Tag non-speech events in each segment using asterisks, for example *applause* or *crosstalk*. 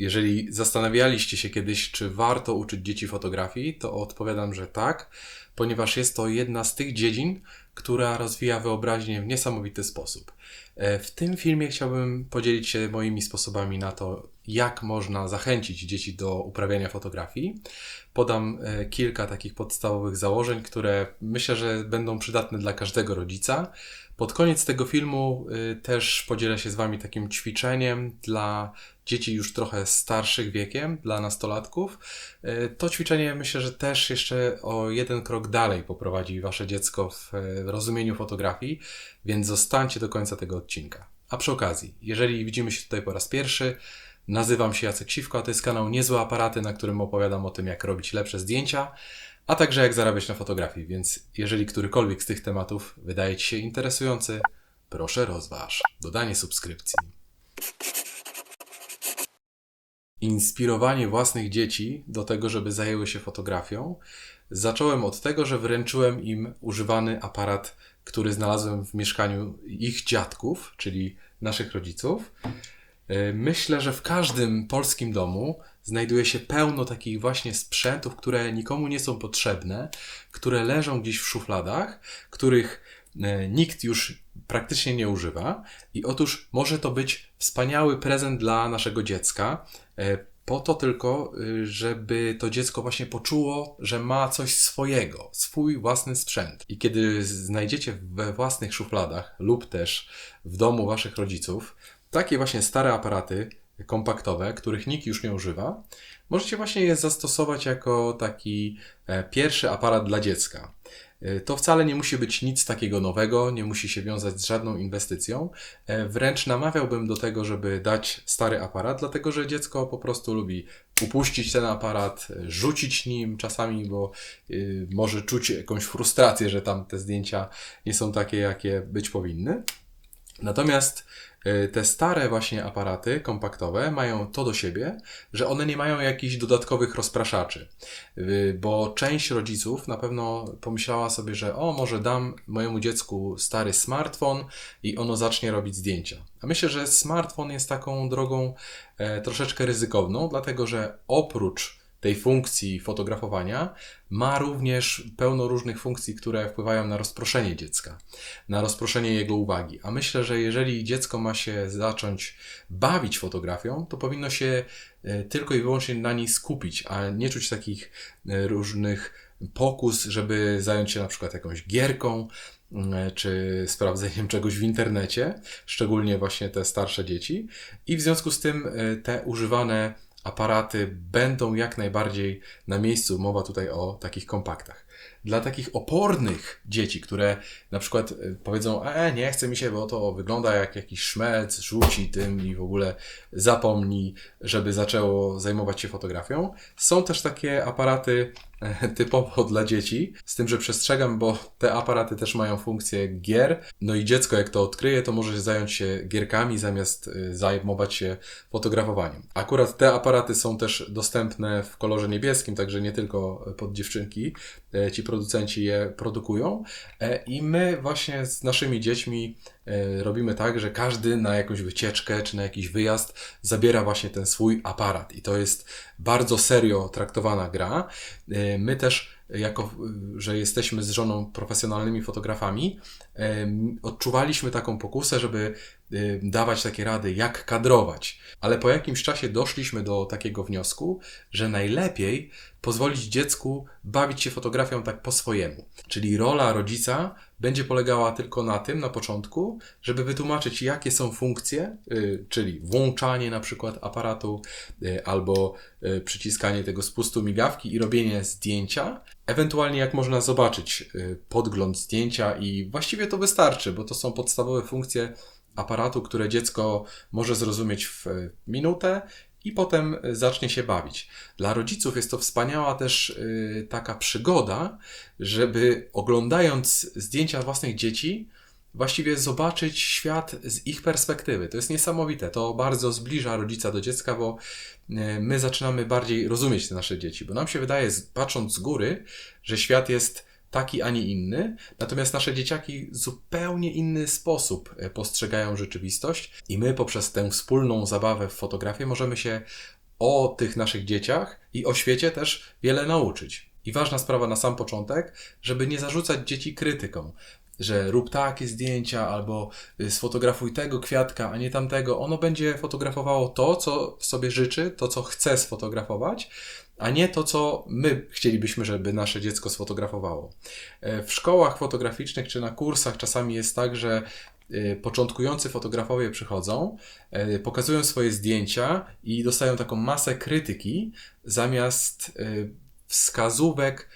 Jeżeli zastanawialiście się kiedyś, czy warto uczyć dzieci fotografii, to odpowiadam, że tak, ponieważ jest to jedna z tych dziedzin, która rozwija wyobraźnię w niesamowity sposób. E, W tym filmie chciałbym podzielić się moimi sposobami na to, jak można zachęcić dzieci do uprawiania fotografii. Podam e, kilka takich podstawowych założeń, które myślę, że będą przydatne dla każdego rodzica. Pod koniec tego filmu y, też podzielę się z Wami takim ćwiczeniem dla dzieci już trochę starszych wiekiem, dla nastolatków. Y, To ćwiczenie myślę, że też jeszcze o jeden krok dalej poprowadzi Wasze dziecko w rozumieniu fotografii, więc zostańcie do końca tego odcinka. A przy okazji, jeżeli widzimy się tutaj po raz pierwszy, nazywam się Jacek Siwko, a to jest kanał Niezłe Aparaty, na którym opowiadam o tym, jak robić lepsze zdjęcia, a także jak zarabiać na fotografii, więc jeżeli którykolwiek z tych tematów wydaje Ci się interesujący, proszę rozważ dodanie subskrypcji. Inspirowanie własnych dzieci do tego, żeby zajęły się fotografią, zacząłem od tego, że wręczyłem im używany aparat, który znalazłem w mieszkaniu ich dziadków, czyli naszych rodziców. E, Myślę, że w każdym polskim domu znajduje się pełno takich właśnie sprzętów, które nikomu nie są potrzebne, które leżą gdzieś w szufladach, których e, nikt już praktycznie nie używa. I otóż może to być wspaniały prezent dla naszego dziecka. Po to tylko, y, żeby to dziecko właśnie poczuło, że ma coś swojego, swój własny sprzęt. I kiedy znajdziecie we własnych szufladach lub też w domu waszych rodziców takie właśnie stare aparaty kompaktowe, których nikt już nie używa, możecie właśnie je zastosować jako taki e, pierwszy aparat dla dziecka. E, To wcale nie musi być nic takiego nowego, nie musi się wiązać z żadną inwestycją. E, Wręcz namawiałbym do tego, żeby dać stary aparat, dlatego że dziecko po prostu lubi upuścić ten aparat, e, rzucić nim czasami, bo może czuć jakąś frustrację, że tam te zdjęcia nie są takie, jakie być powinny. Natomiast te stare właśnie aparaty kompaktowe mają to do siebie, że one nie mają jakichś dodatkowych rozpraszaczy. Y, Bo część rodziców na pewno pomyślała sobie, że o, może dam mojemu dziecku stary smartfon i ono zacznie robić zdjęcia. A myślę, że smartfon jest taką drogą e, troszeczkę ryzykowną, dlatego że oprócz tej funkcji fotografowania ma również pełno różnych funkcji, które wpływają na rozproszenie dziecka, na rozproszenie jego uwagi. A myślę, że jeżeli dziecko ma się zacząć bawić fotografią, to powinno się e, tylko i wyłącznie na niej skupić, a nie czuć takich e, różnych pokus, żeby zająć się na przykład jakąś gierką, mm, czy sprawdzeniem *laughs* czegoś w internecie, szczególnie właśnie te starsze dzieci. I w związku z tym e, te używane aparaty będą jak najbardziej na miejscu. Mowa tutaj o takich kompaktach. Dla takich opornych dzieci, które na przykład y, powiedzą, e, nie chce mi się, bo to wygląda jak jakiś szmelc, rzuci tym i w ogóle zapomni, żeby zaczęło zajmować się fotografią. Są też takie aparaty e, typowo dla dzieci, z tym, że przestrzegam, bo te aparaty też mają funkcję gier, no i dziecko jak to odkryje, to może zająć się gierkami zamiast zajmować się fotografowaniem. Akurat te aparaty są też dostępne w kolorze niebieskim, także nie tylko pod dziewczynki, e, ci producenci je produkują E, i my właśnie z naszymi dziećmi e, robimy tak, że każdy na jakąś wycieczkę czy na jakiś wyjazd zabiera właśnie ten swój aparat i to jest bardzo serio traktowana gra. E, My też jako, że jesteśmy z żoną profesjonalnymi fotografami, odczuwaliśmy taką pokusę, żeby dawać takie rady, jak kadrować. Ale po jakimś czasie doszliśmy do takiego wniosku, że najlepiej pozwolić dziecku bawić się fotografią tak po swojemu. Czyli rola rodzica będzie polegała tylko na tym na początku, żeby wytłumaczyć, jakie są funkcje, y, czyli włączanie na przykład aparatu y, albo y, przyciskanie tego spustu migawki i robienie zdjęcia. Ewentualnie jak można zobaczyć y, podgląd zdjęcia i właściwie to wystarczy, bo to są podstawowe funkcje aparatu, które dziecko może zrozumieć w y, minutę i potem y, zacznie się bawić. Dla rodziców jest to wspaniała też y, taka przygoda, żeby oglądając zdjęcia własnych dzieci, właściwie zobaczyć świat z ich perspektywy. To jest niesamowite. To bardzo zbliża rodzica do dziecka, bo e, my zaczynamy bardziej rozumieć te nasze dzieci, bo nam się wydaje, patrząc z góry, że świat jest taki, a nie inny, natomiast nasze dzieciaki w zupełnie inny sposób e, postrzegają rzeczywistość i my poprzez tę wspólną zabawę w fotografię możemy się o tych naszych dzieciach i o świecie też wiele nauczyć. I ważna sprawa na sam początek, żeby nie zarzucać dzieci krytyką, że rób takie zdjęcia, albo y, sfotografuj tego kwiatka, a nie tamtego. Ono będzie fotografowało to, co sobie życzy, to, co chce sfotografować, a nie to, co my chcielibyśmy, żeby nasze dziecko sfotografowało. E, w szkołach fotograficznych czy na kursach czasami jest tak, że y, początkujący fotografowie przychodzą, e, pokazują swoje zdjęcia i dostają taką masę krytyki zamiast wskazówek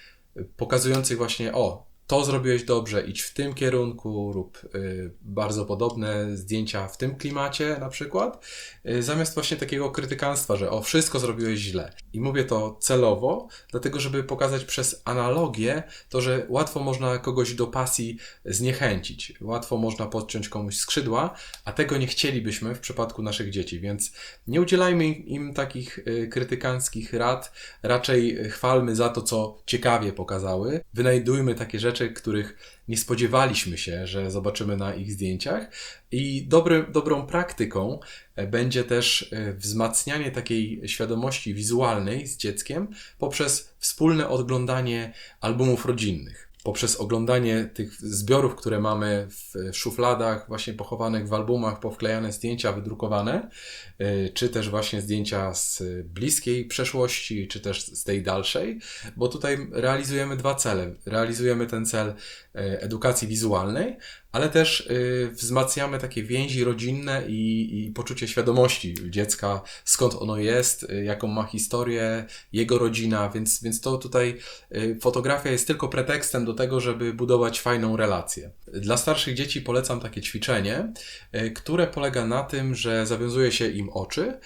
pokazujących właśnie, o, to zrobiłeś dobrze, idź w tym kierunku, rób y, bardzo podobne zdjęcia w tym klimacie na przykład, y, zamiast właśnie takiego krytykanstwa, że o wszystko zrobiłeś źle. I mówię to celowo, dlatego żeby pokazać przez analogię to, że łatwo można kogoś do pasji zniechęcić, łatwo można podciąć komuś skrzydła, a tego nie chcielibyśmy w przypadku naszych dzieci, więc nie udzielajmy im takich y, krytykanckich rad, raczej chwalmy za to, co ciekawie pokazały, wynajdujmy takie rzeczy, rzeczy, których nie spodziewaliśmy się, że zobaczymy na ich zdjęciach. I dobry, dobrą praktyką e, będzie też e, wzmacnianie takiej świadomości wizualnej z dzieckiem poprzez wspólne odglądanie albumów rodzinnych poprzez oglądanie tych zbiorów, które mamy w szufladach, właśnie pochowanych w albumach, powklejane zdjęcia wydrukowane, y, czy też właśnie zdjęcia z bliskiej przeszłości, czy też z tej dalszej, bo tutaj realizujemy dwa cele. Realizujemy ten cel y, edukacji wizualnej, ale też y, wzmacniamy takie więzi rodzinne i, i, poczucie świadomości dziecka, skąd ono jest, y, jaką ma historię, jego rodzina, więc, więc to tutaj y, fotografia jest tylko pretekstem do tego, żeby budować fajną relację. Dla starszych dzieci polecam takie ćwiczenie, które polega na tym, że zawiązuje się im oczy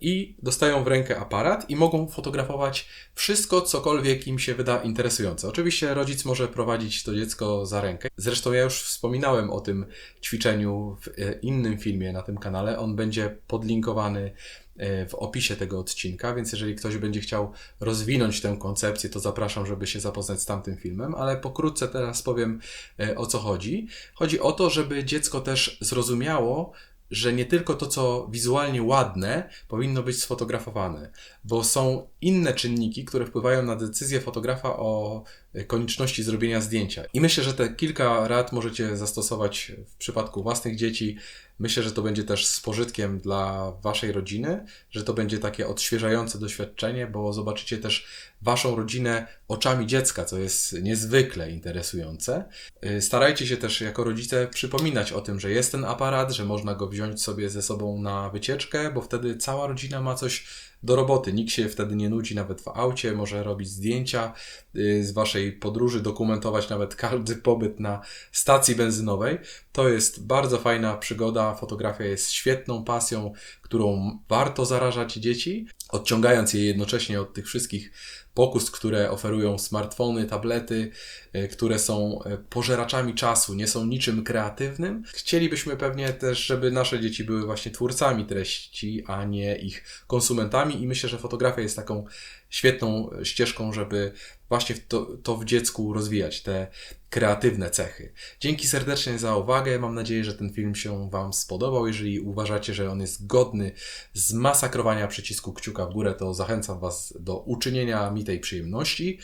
i dostają w rękę aparat i mogą fotografować wszystko, cokolwiek im się wyda interesujące. Oczywiście rodzic może prowadzić to dziecko za rękę. Zresztą ja już wspomniałem, wspominałem o tym ćwiczeniu w e, innym filmie na tym kanale. On będzie podlinkowany e, w opisie tego odcinka, więc jeżeli ktoś będzie chciał rozwinąć tę koncepcję, to zapraszam, żeby się zapoznać z tamtym filmem, ale pokrótce teraz powiem e, o co chodzi. Chodzi o to, żeby dziecko też zrozumiało, że nie tylko to, co wizualnie ładne, powinno być sfotografowane, bo są inne czynniki, które wpływają na decyzję fotografa o konieczności zrobienia zdjęcia. I myślę, że te kilka rad możecie zastosować w przypadku własnych dzieci. Myślę, że to będzie też z pożytkiem dla Waszej rodziny, że to będzie takie odświeżające doświadczenie, bo zobaczycie też Waszą rodzinę oczami dziecka, co jest niezwykle interesujące. Y, starajcie się też jako rodzice przypominać o tym, że jest ten aparat, że można go wziąć sobie ze sobą na wycieczkę, bo wtedy cała rodzina ma coś do roboty. Nikt się wtedy nie nudzi nawet w aucie, może robić zdjęcia y, z waszej podróży, dokumentować nawet każdy pobyt na stacji benzynowej. To jest bardzo fajna przygoda. Fotografia jest świetną pasją, którą warto zarażać dzieci, odciągając je jednocześnie od tych wszystkich pokus, które oferują smartfony, tablety, e, które są e, pożeraczami czasu, nie są niczym kreatywnym. Chcielibyśmy pewnie też, żeby nasze dzieci były właśnie twórcami treści, a nie ich konsumentami i myślę, że fotografia jest taką świetną ścieżką, żeby właśnie to, to w dziecku rozwijać, te kreatywne cechy. Dzięki serdecznie za uwagę. Mam nadzieję, że ten film się Wam spodobał. Jeżeli uważacie, że on jest godny zmasakrowania przycisku kciuka w górę, to zachęcam Was do uczynienia mi tej przyjemności.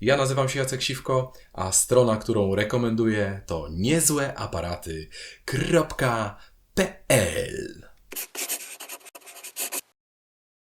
Ja nazywam się Jacek Siwko, a strona, którą rekomenduję to niezłeaparaty.pl